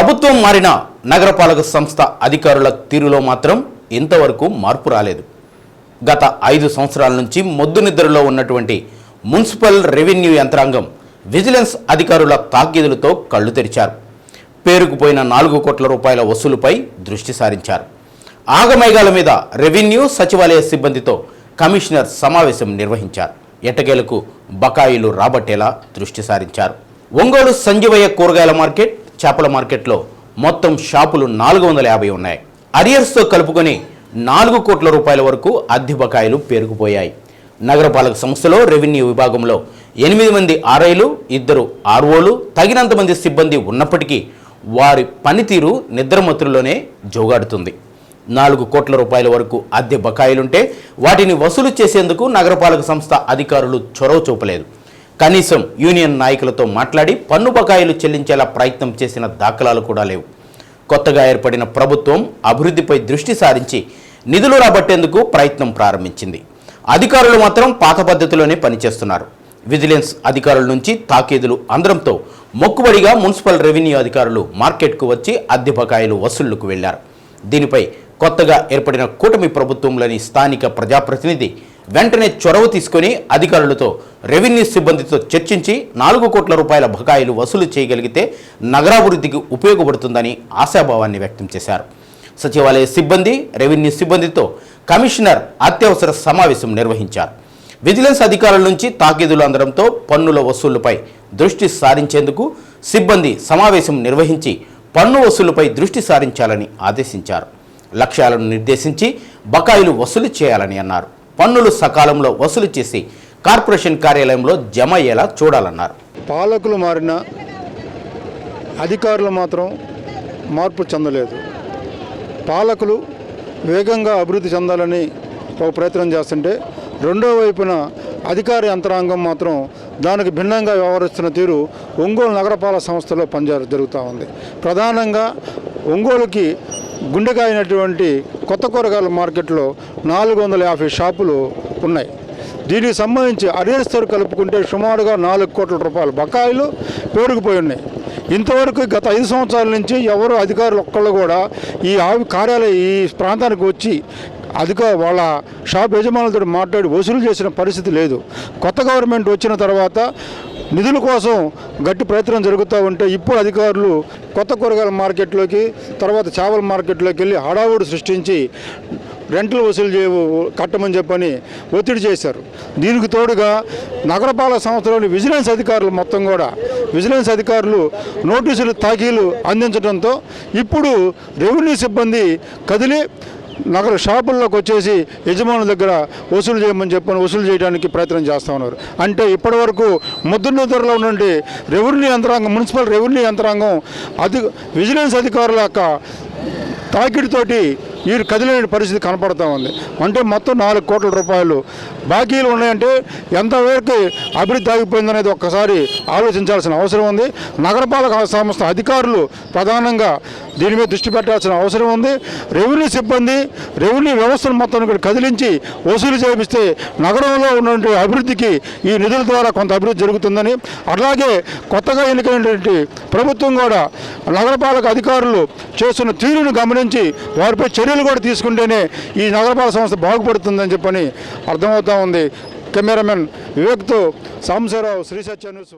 ప్రభుత్వం మారిన నగరపాలక సంస్థ అధికారుల తీరులో మాత్రం ఇంతవరకు మార్పు రాలేదు. గత ఐదు సంవత్సరాల నుంచి మొద్దు నిద్రలో ఉన్నటువంటి మున్సిపల్ రెవెన్యూ యంత్రాంగం విజిలెన్స్ అధికారుల తాకీదులతో కళ్ళు తెరిచారు. పేరుకుపోయిన నాలుగు కోట్ల రూపాయల వసూలుపై దృష్టి సారించారు. ఆగమేఘాల మీద రెవెన్యూ సచివాలయ సిబ్బందితో కమిషనర్ సమావేశం నిర్వహించారు. ఎట్టకేలకు బకాయిలు రాబట్టేలా దృష్టి సారించారు. ఒంగోలు సంజీవయ్య కూరగాయల మార్కెట్ చేపల మార్కెట్లో మొత్తం షాపులు నాలుగు వందల యాభై ఉన్నాయి. అరియర్స్తో కలుపుకొని నాలుగు కోట్ల రూపాయల వరకు అద్దె బకాయిలు పేరుకుపోయాయి. నగరపాలక సంస్థలో రెవెన్యూ విభాగంలో ఎనిమిది మంది ఆర్ఐలు ఇద్దరు ఆర్ఓలు తగినంత మంది సిబ్బంది ఉన్నప్పటికీ వారి పనితీరు నిద్రమత్తులోనే జోగాడుతుంది. నాలుగు కోట్ల రూపాయల వరకు అద్దె బకాయిలుంటే వాటిని వసూలు చేసేందుకు నగరపాలక సంస్థ అధికారులు చొరవ చూపలేదు. కనీసం యూనియన్ నాయకులతో మాట్లాడి పన్ను బకాయిలు చెల్లించేలా ప్రయత్నం చేసిన దాఖలాలు కూడా లేవు. కొత్తగా ఏర్పడిన ప్రభుత్వం అభివృద్ధిపై దృష్టి సారించి నిధులు రాబట్టేందుకు ప్రయత్నం ప్రారంభించింది. అధికారులు మాత్రం పాత పద్ధతిలోనే పనిచేస్తున్నారు. విజిలెన్స్ అధికారుల నుంచి తాకీదులు అందడంతో మొక్కుబడిగా మున్సిపల్ రెవెన్యూ అధికారులు మార్కెట్కు వచ్చి అద్దె బకాయిలు వసూళ్ళకు వెళ్ళారు దీనిపై కొత్తగా ఏర్పడిన కూటమి ప్రభుత్వంలోని స్థానిక ప్రజాప్రతినిధి వెంటనే చొరవ తీసుకొని అధికారులతో రెవెన్యూ సిబ్బందితో చర్చించి నాలుగు కోట్ల రూపాయల బకాయిలు వసూలు చేయగలిగితే నగరాభివృద్ధికి ఉపయోగపడుతుందని ఆశాభావాన్ని వ్యక్తం చేశారు. సచివాలయ సిబ్బంది రెవెన్యూ సిబ్బందితో కమిషనర్ అత్యవసర సమావేశం నిర్వహించారు. విజిలెన్స్ అధికారుల నుంచి తాకీదులు అందడంతో పన్నుల వసూళ్ళపై దృష్టి సారించేందుకు సిబ్బంది సమావేశం నిర్వహించి పన్ను వసూలుపై దృష్టి సారించాలని ఆదేశించారు. లక్ష్యాలను నిర్దేశించి బకాయిలు వసూలు చేయాలని అన్నారు. పన్నులు సకాలంలో వసూలు చేసి కార్పొరేషన్ కార్యాలయంలో జమ అయ్యేలా చూడాలన్నారు. పాలకులు మారిన అధికారులు మాత్రం మార్పు చెందలేదు. పాలకులు వేగంగా అభివృద్ధి చెందాలని ఒక ప్రయత్నం చేస్తుంటే రెండో వైపున అధికార యంత్రాంగం మాత్రం దానికి భిన్నంగా వ్యవహరిస్తున్న తీరు ఒంగోలు నగరపాలక సంస్థలో పనిచేయడం జరుగుతూ ఉంది. ప్రధానంగా ఒంగోలుకి గుండెకాయనటువంటి కొత్త కూరగాయల మార్కెట్లో నాలుగు వందల యాభై షాపులు ఉన్నాయి. దీనికి సంబంధించి అరియర్స్తో కలుపుకుంటే సుమారుగా నాలుగు కోట్ల రూపాయల బకాయిలు పేరుకుపోయి ఉన్నాయి. ఇంతవరకు గత ఐదు సంవత్సరాల నుంచి ఎవరు అధికారులు ఒక్కళ్ళు కూడా ఈ ఆవి కార్యాలయం ఈ ప్రాంతానికి వచ్చి అధిక వాళ్ళ షాప్ యజమానులతో మాట్లాడి వసూలు చేసిన పరిస్థితి లేదు. కొత్త గవర్నమెంట్ వచ్చిన తర్వాత నిధుల కోసం గట్టి ప్రయత్నం జరుగుతూ ఉంటే ఇప్పుడు అధికారులు కొత్త కూరగాయల మార్కెట్లోకి తర్వాత చేపల మార్కెట్లోకి వెళ్ళి హడావుడు సృష్టించి రెంట్లు వసూలు చేయ కట్టమని చెప్పని ఒత్తిడి చేశారు. దీనికి తోడుగా నగరపాలక సంస్థలోని విజిలెన్స్ అధికారులు మొత్తం కూడా విజిలెన్స్ అధికారులు నోటీసులు తాకీలు అందించడంతో ఇప్పుడు రెవెన్యూ సిబ్బంది కదిలి నగర షాపుల్లోకి వచ్చేసి యజమానుల దగ్గర వసూలు చేయమని చెప్పని వసూలు చేయడానికి ప్రయత్నం చేస్తూ ఉన్నారు. అంటే ఇప్పటివరకు ముద్దునిద్రలో నుండి రెవెన్యూ యంత్రాంగం మున్సిపల్ రెవెన్యూ యంత్రాంగం అధి విజిలెన్స్ అధికారుల యొక్క తాకిడితోటి వీరు కదిలేని పరిస్థితి కనపడతా ఉంది. అంటే మొత్తం నాలుగు కోట్ల రూపాయలు బాకీలు ఉన్నాయంటే ఎంతవరకు అభివృద్ధి ఆగిపోయిందనేది ఒక్కసారి ఆలోచించాల్సిన అవసరం ఉంది. నగరపాలక సంస్థ అధికారులు ప్రధానంగా దీని మీద దృష్టి పెట్టాల్సిన అవసరం ఉంది. రెవెన్యూ సిబ్బంది రెవెన్యూ వ్యవస్థను మొత్తం కూడా కదిలించి వసూలు చేపిస్తే నగరంలో ఉన్నటువంటి అభివృద్ధికి ఈ నిధుల ద్వారా కొంత అభివృద్ధి జరుగుతుందని. అలాగే కొత్తగా ఎన్నికైనటువంటి ప్రభుత్వం కూడా నగరపాలక అధికారులు చేస్తున్న తీరును గమనించి వారిపై చర్యలు కూడా తీసుకుంటేనే ఈ నగరపాలక సంస్థ బాగుపడుతుందని చెప్పని అర్థమవుతా ఉంది. కెమెరామెన్ వివేక్తో సాంబశివరావు శ్రీ సత్య న్యూస్